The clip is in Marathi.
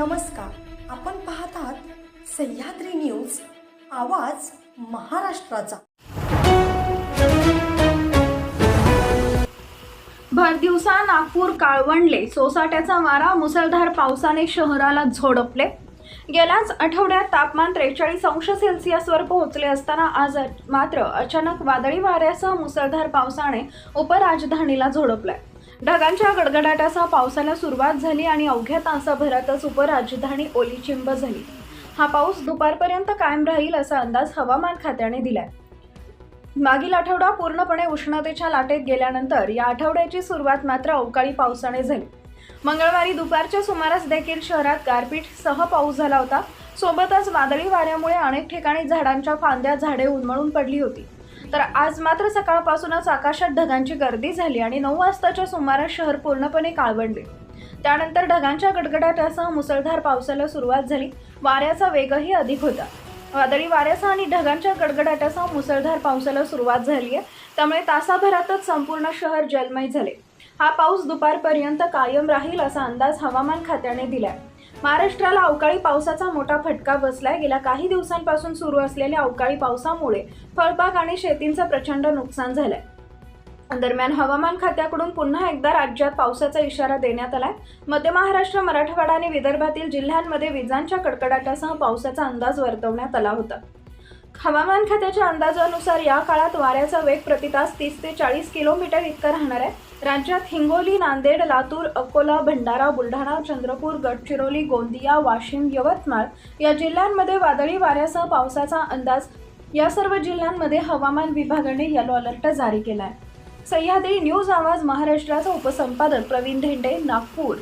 नमस्कार. आपण पाहत आहात सह्याद्री न्यूज आवाज महाराष्ट्राचा. भर दिवसा नागपूर काळवंडले सोसाट्याचा वारा मुसळधार पावसाने शहराला झोडपले. गेल्याच आठवड्यात तापमान त्रेचाळीस अंश सेल्सिअसवर पोहोचले असताना आज मात्र अचानक वादळी वाऱ्यासह मुसळधार पावसाने उपराजधानीला झोडपलाय ढगांच्या गडगडाटासह पावसाला सुरुवात झाली आणि अवघ्या तासाभरातच उपराजधानी ओलीचिंब झाली. हा पाऊस दुपारपर्यंत कायम राहील असा अंदाज हवामान खात्याने दिलाय. मागील आठवडा पूर्णपणे उष्णतेच्या लाटेत गेल्यानंतर या आठवड्याची सुरुवात मात्र अवकाळी पावसाने झाली. मंगळवारी दुपारच्या सुमारास देखील शहरात गारपीटसह पाऊस झाला होता. सोबतच वादळी वाऱ्यामुळे अनेक ठिकाणी झाडांच्या फांद्या झाडे उन्मळून पडली होती. तर आज मात्र सकाळपासूनच आकाशात ढगांची गर्दी झाली आणि नऊ वाजताच्या सुमारास शहर पूर्णपणे काळवंडले. त्यानंतर ढगांच्या गडगडाटासह मुसळधार पावसाला सुरुवात झाली. वाऱ्याचा वेगही अधिक होता. वादळी वाऱ्यासह आणि ढगांच्या गडगडाटासह मुसळधार पावसाला सुरुवात झाली आहे. त्यामुळे तासाभरातच संपूर्ण शहर जलमय झाले. हा पाऊस दुपारपर्यंत कायम राहील असा अंदाज हवामान खात्याने दिला आहे महाराष्ट्राला अवकाळी पावसाचा मोठा फटका बसलाय. गेल्या काही दिवसांपासून सुरू असलेल्या अवकाळी पावसामुळे फळबाग आणि शेतींचं प्रचंड नुकसान झालंय. दरम्यान हवामान खात्याकडून पुन्हा एकदा राज्यात पावसाचा इशारा देण्यात आलाय. मध्य महाराष्ट्र मराठवाडा आणि विदर्भातील जिल्ह्यांमध्ये विजांच्या कडकडाटासह पावसाचा अंदाज वर्तवण्यात आला होता. हवामान खात्याच्या अंदाजानुसार या काळात वाऱ्याचा वेग प्रतितास तीस ते चाळीस किलोमीटर इतका राहणार आहे. राज्यात हिंगोली नांदेड लातूर अकोला भंडारा बुलढाणा चंद्रपूर गडचिरोली गोंदिया वाशिम यवतमाळ या जिल्ह्यांमध्ये वादळी वाऱ्यासह पावसाचा अंदाज या सर्व जिल्ह्यांमध्ये हवामान विभागाने येलो अलर्ट जारी केला आहे सह्याद्री न्यूज आवाज महाराष्ट्राचा उपसंपादक प्रवीण धेंडे नागपूर.